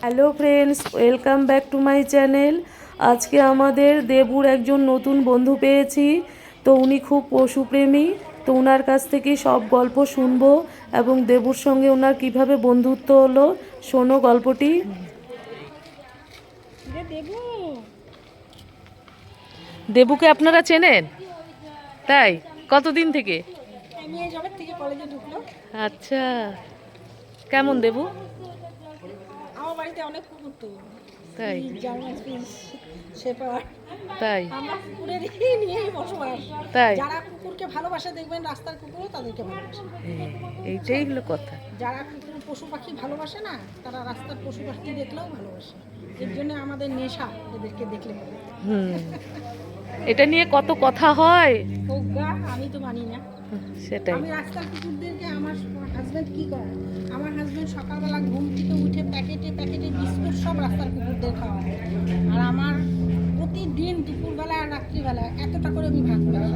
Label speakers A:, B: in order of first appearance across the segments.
A: Hello friends welcome back to my channel. আজকে আমাদের দেবুর একজন নতুন বন্ধু পেয়েছি। তো উনি খুব পশুপ্রেমী। তো ওনার কাছ থেকে সব গল্প শুনব এবং দেবুর সঙ্গে ওনার কীভাবে বন্ধুত্ব হলো শোনো গল্পটি। দেবুকে আপনারা চেনেন? তাই? কতদিন থেকে? আচ্ছা। কেমন দেবু?
B: আমার বাড়িতে অনেক কুকুর তো।
A: তাই?
B: জার্মান
A: তাই?
B: আমরা কুকুরেরই নিয়েই বসবাস।
A: তাই?
B: যারা কুকুরকে ভালোবাসে দেখবেন রাস্তার কুকুরও তাদেরকে ভালোবাসে।
A: হ্যাঁ, এইটাই হলো কথা।
B: যারা কুকুর পশু পাখি ভালোবাসে না তারা রাস্তার পশু পাখি দেখলেও ভালোবাসে। এর জন্য আমাদের নেশা এদেরকে দেখলে
A: হুম। এটা নিয়ে কত কথা হয়।
B: আমি তো মানি না।
A: সেটাই।
B: আমি রাস্তার কুকুরদেরকে আমার হাজব্যান্ড কি করে? আমার হাজব্যান্ড সকালবেলা ঘুম থেকে উঠে প্যাকেটে প্যাকেটে বিস্কুট সব রাস্তার কুকুরদের খাওয়ায়। আর আমার প্রতিদিন দুপুরবেলা আর রাত্রিবেলা এতটা করে আমি ভাত খাই।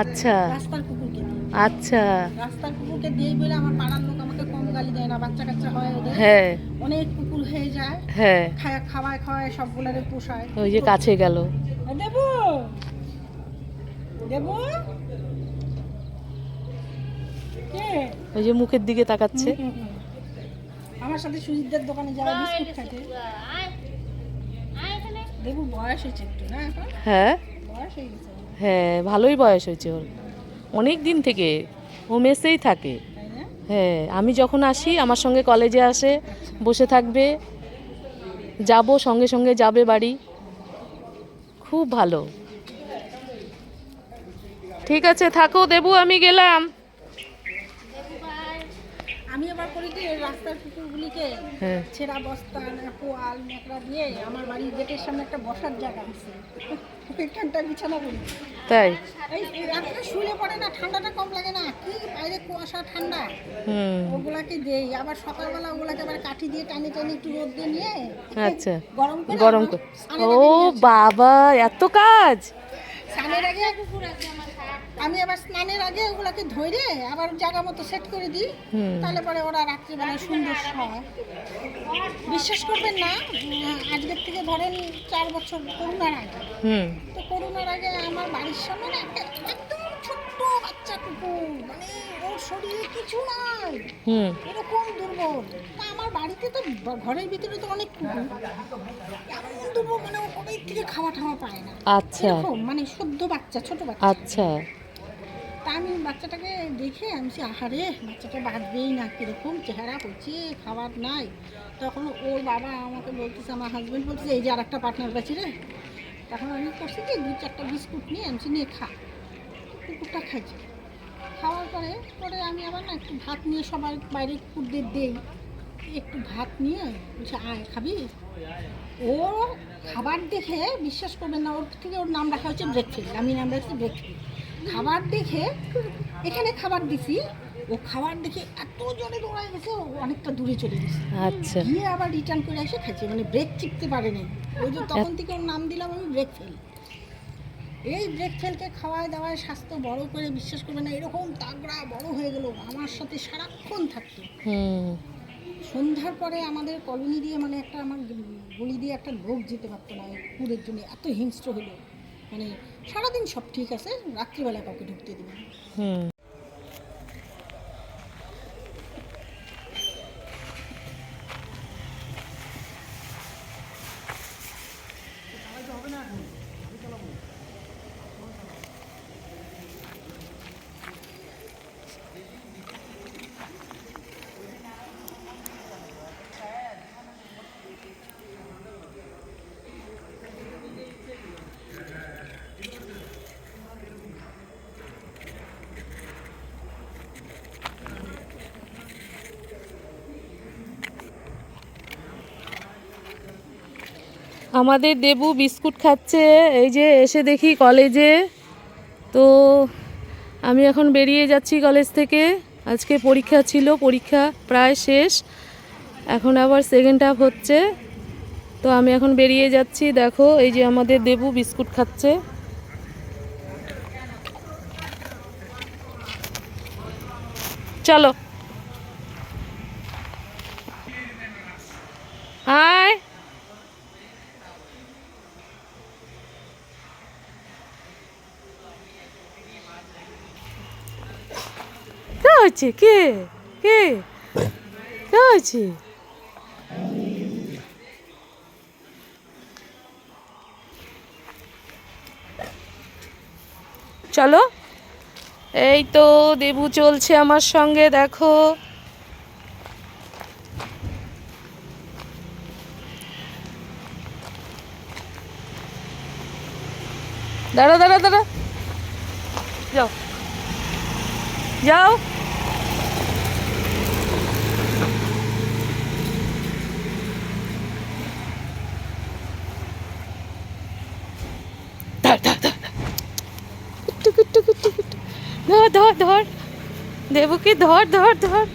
A: আচ্ছা।
B: রাস্তার কুকুরকে
A: আচ্ছা।
B: রাস্তার কুকুরকে দিয়েই বলে আমার পাড়ার লোক আমাকে কম গালি দেয় না বাচ্চা কাচ্চা হয় ওদের।
A: হ্যাঁ।
B: অনেক কুকুর হয়ে যায়
A: হ্যাঁ।
B: খায় খাওয়ায় খাওয়ায় সবগুলারে পোষায়।
A: ওই যে কাছে গেল।
B: দেবো! দেবো!
A: ওই যে মুখের দিকে তাকাচ্ছে।
B: আমার সাথে সুজিতদের দোকানে যারা বিস্কুট খাতে দেবু বয়স হয়েছে একটু না এখন?
A: হ্যাঁ।
B: বয়স হয়ে গেছে।
A: হ্যাঁ ভালোই বয়স হয়েছে ওর। অনেক দিন থেকে ও মেসেই থাকে। হ্যাঁ আমি যখন আসি আমার সঙ্গে কলেজে আসে বসে থাকবে। যাব সঙ্গে সঙ্গে যাবে বাড়ি। খুব ভালো। ঠিক আছে থাকো দেবু আমি গেলাম।
B: আমি আবার করি কি রাস্তার কুকুরগুলিকে
A: হ্যাঁ।
B: ছেঁড়া বস্তা পোয়াল ন্যাকড়া দিয়ে আমার বাড়ির গেটের সামনে একটা বসার জায়গা আছে। ওইখানটা বিছানা করি।
A: তাই?
B: রাত্রে শুয়ে পড়ে না ঠান্ডাটা কম লাগে না। কি বাইরে কুয়াশা ঠান্ডা। ওগুলাকে দেই। আবার সকালবেলা ওগুলাকে আবার কাঠি দিয়ে টানি টানি একটু রোদ দিয়ে নিয়ে
A: আচ্ছা।
B: গরম করে
A: গরম করে। ও। বাবা এত কাজ!
B: স্নানের আগে আমি আবার স্নানের আগে ওগুলাকে ধরে আবার জায়গা মতো সেট করে দিই। তাহলে পরে ওরা রাত্রিবেলা সুন্দর হয়। বিশ্বাস করবেন না আজকের থেকে ধরেন চার বছর করোনার আগে।
A: হুম।
B: তো করোনার আগে আমার বাড়ির সামনে একটা একদম ছোট্ট বাচ্চা কুকুর মানে ওর শরীরে কিছু নাই।
A: হুম।
B: এরকম দুর্বল। তা আমার বাড়িতে তো ঘরের ভিতরে তো অনেক কুকুর। এমন দুর্বল মানে ও কবে থেকে খাওয়া টাওয়া পায় না।
A: আচ্ছা।
B: মানে সদ্য বাচ্চা ছোট বাচ্চা।
A: আচ্ছা।
B: আমি বাচ্চাটাকে দেখে আমি বলছি, আহারে বাচ্চাটা বাঁচবেই না কীরকম চেহারা হচ্ছে খাবার নাই। তখন ওর বাবা আমাকে বলতেছে আমার হাজব্যান্ড বলতেছে এই যে আর একটা পার্টনার পাচ্ছি রে। তখন আমি করছি যে দু চারটা বিস্কুট নিয়ে আমি নিয়ে খা। কুকুরটা খাইছে খাওয়ার পরে পরে আমি আবার না একটু ভাত নিয়ে সবার বাইরে কুকুরদের দেই। একটু ভাত নিয়ে বলছে আয় খাবি? ও খাবার দেখে বিশ্বাস করবেন না ওর থেকে ওর নাম রাখা হচ্ছে ব্রেকফিল্ড আমি নাম রাখছি ব্রেকফিল্ড খাবার দেখে এখানে খাবার দিছি। ও খাবার দেখে এত জোরে দৌড়ায় গেছে ও অনেকটা দূরে চলে গেছে।
A: আচ্ছা।
B: গিয়ে আবার রিটার্ন করে এসে খাইছে মানে ব্রেক চিপতে পারেনি। ওই যে তখন থেকে ওর নাম দিলাম আমি ব্রেক ফেল এই ব্রেক ফেলকে খাওয়ায় দাওয়ায় স্বাস্থ্য বড় করে বিশ্বাস করবে না এরকম তাগড়া বড় হয়ে গেল আমার সাথে সারাক্ষণ থাকতো।
A: হুম।
B: সন্ধ্যার পরে আমাদের কলোনি দিয়ে মানে একটা আমার গলি দিয়ে একটা লোক যেতে পারতো না কুকুরের জন্য এত হিংস্র হলো। মানে সারাদিন সব ঠিক আছে রাত্রিবেলা কাউকে ঢুকতে দিবে
A: আমাদের দেবু বিস্কুট খাচ্ছে, এই যে এসে দেখি কলেজে তো আমি এখন বেরিয়ে যাচ্ছি কলেজ থেকে। আজকে পরীক্ষা ছিল, পরীক্ষা প্রায় শেষ। এখন আবার সেকেন্ড হাফ হচ্ছে। তো আমি এখন বেরিয়ে যাচ্ছি, দেখো, এই যে আমাদের দেবু বিস্কুট খাচ্ছে। চলো। হয়েছে? কে? কে? কে হয়েছে? চলো। এই তো দেবু চলছে আমার সঙ্গে, দেখো। দাঁড়া দাঁড়া দাঁড়া। যাও। যাও ধর ধর ধর টুকু টুকু টুকু ধর ধর ধর। দেবুকে ধর ধর ধর।